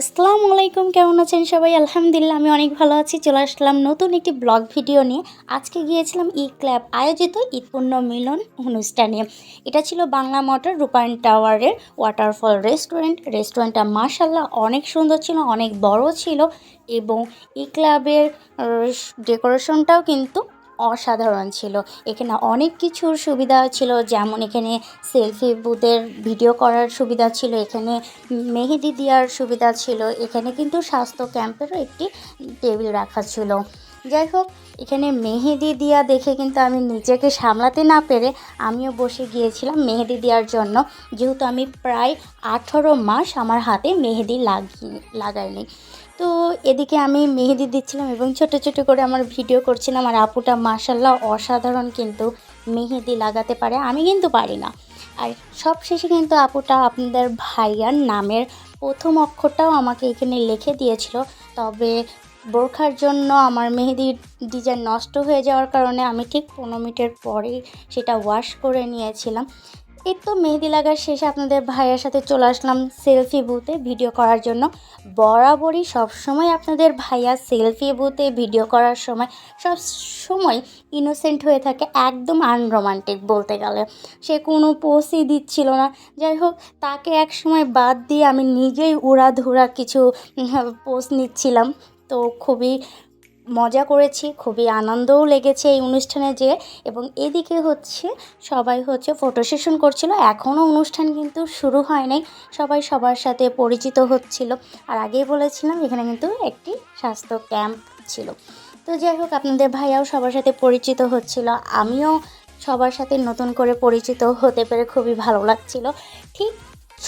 আসসালামু আলাইকুম, কেমন আছেন সবাই? আলহামদুলিল্লাহ, আমি অনেক ভালো আছি। চলে আসলাম নতুন একটি ব্লগ ভিডিও নিয়ে। আজকে গিয়েছিলাম ই ক্ল্যাব আয়োজিত ঈদপূর্ণ মিলন অনুষ্ঠানে। এটা ছিল বাংলা মোটর রূপায়ণ টাওয়ারের ওয়াটারফল রেস্টুরেন্ট রেস্টুরেন্টটা মার্শাল্লাহ অনেক সুন্দর ছিল, অনেক বড় ছিল এবং ই ক্লাবের ডেকোরেশনটাও কিন্তু অসাধারণ ছিল। এখানে অনেক কিছুর সুবিধা ছিল, যেমন এখানে সেলফি বুথের ভিডিও করার সুবিধা ছিল, এখানে মেহেদি দেওয়ার সুবিধা ছিল, এখানে কিন্তু স্বাস্থ্য ক্যাম্পেরও একটি টেবিল রাখা ছিল। যাই হোক, এখানে মেহেদি দিয়া দেখে কিন্তু আমি নিজেকে সামলাতে না পেরে আমিও বসে গিয়েছিলাম মেহেদি দেওয়ার জন্য। যেহেতু আমি প্রায় আঠেরো মাস আমার হাতে মেহেদি লাগি লাগাইনি তো এদিকে আমি মেহেদি দিচ্ছিলাম এবং ছোট ছোট করে আমার ভিডিও করছিলাম আর আপুটা মাসাল্লাহ অসাধারণ কিন্তু মেহেদি লাগাতে পারে, আমি কিন্তু পারি না। আর সব শেষে কিন্তু আপুটা আপনাদের ভাইয়ার নামের প্রথম অক্ষরটাও আমাকে এখানে লিখে দিয়েছিল। তবে বোরখার জন্য আমার মেহেদির ডিজাইন নষ্ট হয়ে যাওয়ার কারণে আমি ঠিক পনেরো মিনিটের পরেই সেটা ওয়াশ করে নিয়েছিলাম। এই তো মেহেদি লাগার শেষে আপনাদের ভাইয়ের সাথে চলে আসলাম সেলফি বুথে ভিডিও করার জন্য। বরাবরই সবসময় আপনাদের ভাইয়া সেলফি বুথে ভিডিও করার সময় সব সময় ইনোসেন্ট হয়ে থাকে, একদম আনরোমান্টিক বলতে গেলে। সে কোনো পোস্টই দিচ্ছিল না। যাই হোক, তাকে এক সময় বাদ দিয়ে আমি নিজেই উড়াধুরা কিছু পোস্ট নিচ্ছিলাম। তো খুবই মজা করেছি, খুবই আনন্দও লেগেছে এই অনুষ্ঠানে যেয়ে এবং এদিকে হচ্ছে সবাই হচ্ছে ফটো সেশন করছিল এখনও অনুষ্ঠান কিন্তু শুরু হয়নি সবাই সবার সাথে পরিচিত হচ্ছিল। আর আগেই বলেছিলাম এখানে কিন্তু একটি স্বাস্থ্য ক্যাম্প ছিল। তো যাই হোক, আপনাদের ভাইয়াও সবার সাথে পরিচিত হচ্ছিল, আমিও সবার সাথে নতুন করে পরিচিত হতে পেরে খুবই ভালো লাগছিল। ঠিক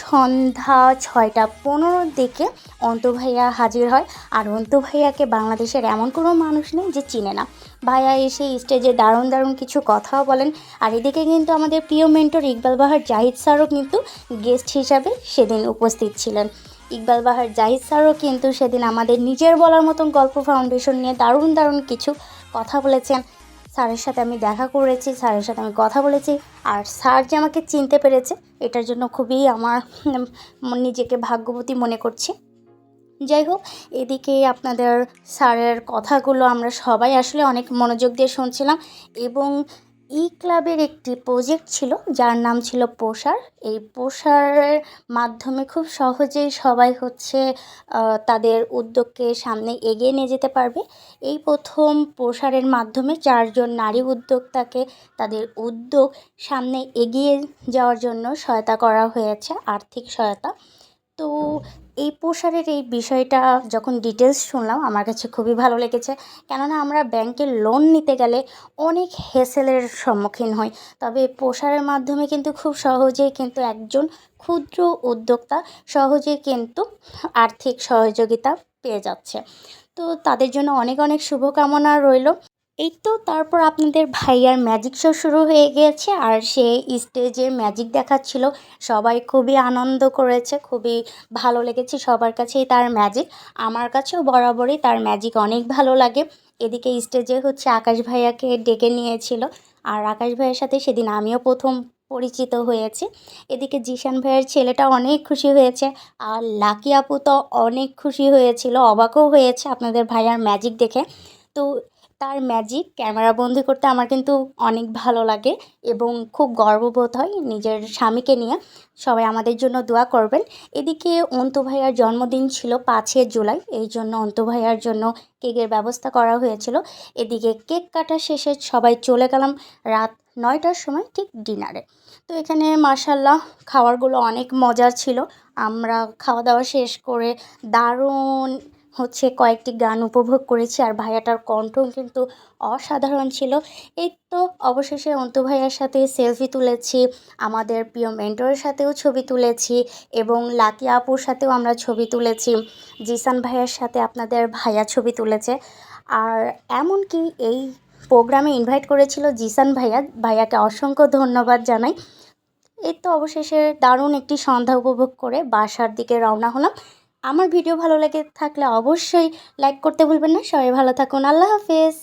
সন্ধ্যা ছয়টা পনেরোর দিকে অন্তু ভাইয়া হাজির হয়। আর অন্তু ভাইয়াকে বাংলাদেশের এমন কোনো মানুষ নেই যে চিনে না। ভাইয়া এসে স্টেজে দারুণ দারুণ কিছু কথাও বলেন। আর এদিকে কিন্তু আমাদের প্রিয় মেন্টর ইকবাল বাহার জাহিদ স্যারও কিন্তু গেস্ট হিসাবে সেদিন উপস্থিত ছিলেন। ইকবাল বাহার, জাহিদ স্যারও কিন্তু সেদিন আমাদের নিজের বলার মতন গল্প ফাউন্ডেশন নিয়ে দারুণ দারুণ কিছু কথা বলেছেন। স্যারের সাথে আমি দেখা করেছি, স্যারের সাথে আমি কথা বলেছি, আর স্যার যে আমাকে চিনতে পেরেছে, এটার জন্য খুবই আমার নিজেকে ভাগ্যবতী মনে করছি। যাই হোক, এদিকে আপনাদের স্যারের কথাগুলো আমরা সবাই আসলে অনেক মনোযোগ দিয়ে শুনছিলাম এবং ই ক্লাবের একটি প্রজেক্ট ছিল, যার নাম ছিল পোষার এই পোষারের মাধ্যমে খুব সহজেই সবাই হচ্ছে তাদের উদ্যোগকে সামনে এগিয়ে নিয়ে যেতে পারবে। এই প্রথম পোষারের মাধ্যমে চারজন নারী উদ্যোক্তাকে তাদের উদ্যোগ সামনে এগিয়ে যাওয়ার জন্য সহায়তা করা হয়েছে, আর্থিক সহায়তা। তো এই প্রসারের এই বিষয়টা যখন ডিটেলস শুনলাম, আমার কাছে খুবই ভালো লেগেছে। কেননা আমরা ব্যাংকে লোন নিতে গেলে অনেক হেসেলের সম্মুখীন হই। তবে প্রসারের মাধ্যমে কিন্তু খুব সহজেই কিন্তু একজন ক্ষুদ্র উদ্যোক্তা সহজে কিন্তু আর্থিক সহযোগিতা পেয়ে যাচ্ছে। তো তাদের জন্য অনেক অনেক শুভকামনা রইল। এই তো তারপর আপনাদের ভাইয়ার ম্যাজিক শো শুরু হয়ে গিয়েছে আর সে স্টেজে ম্যাজিক দেখাচ্ছিল। সবাই খুবই আনন্দ করেছে, খুবই ভালো লেগেছে সবার কাছেই তার ম্যাজিক আমার কাছেও বরাবরই তার ম্যাজিক অনেক ভালো লাগে। এদিকে স্টেজে হচ্ছে আকাশ ভাইয়াকে ডেকে নিয়েছিল আর আকাশ ভাইয়ের সাথে সেদিন আমিও প্রথম পরিচিত হয়েছি। এদিকে জিশান ভাইয়ের ছেলেটা অনেক খুশি হয়েছে আর লাকি আপু তো অনেক খুশি হয়েছিল, অবাকও হয়েছে আপনাদের ভাইয়ার ম্যাজিক দেখে। তো তার ম্যাজিক ক্যামেরা বন্দি করতে আমার কিন্তু অনেক ভালো লাগে এবং খুব গর্ববোধ হয় নিজের স্বামীকে নিয়ে। সবাই আমাদের জন্য দোয়া করবেন। এদিকে অন্তু ভাইয়ার জন্মদিন ছিল পাঁচই জুলাই, এই জন্য অন্তু ভাইয়ার জন্য কেকের ব্যবস্থা করা হয়েছিল। এদিকে কেক কাটা শেষে সবাই চলে গেলাম রাত নয়টার সময় ঠিক ডিনারে। তো এখানে মাসাল্লাহ খাবারগুলো অনেক মজার ছিল। আমরা খাওয়া দাওয়া শেষ করে দারুণ হচ্ছে কয়েকটি গান উপভোগ করেছি আর ভাইয়াটার কণ্ঠ কিন্তু অসাধারণ ছিল। এই তো অবশেষে অন্তু ভাইয়ার সাথে সেলফি তুলেছি, আমাদের প্রিয় মেন্টরের সাথেও ছবি তুলেছি এবং লাকি আপুর সাথেও আমরা ছবি তুলেছি। জিসান ভাইয়ার সাথে আপনাদের ভাইয়া ছবি তুলেছে। আর এমনকি এই প্রোগ্রামে ইনভাইট করেছিল জিসান ভাইয়া, ভাইয়াকে অসংখ্য ধন্যবাদ জানাই। এই তো অবশেষে দারুণ একটি সন্ধ্যা উপভোগ করে বাসার দিকে রওনা হলাম। আমার ভিডিও ভালো লাগে থাকলে অবশ্যই লাইক করতে ভুলবেন না। সবাই ভালো থাকুন। আল্লাহ হাফেজ।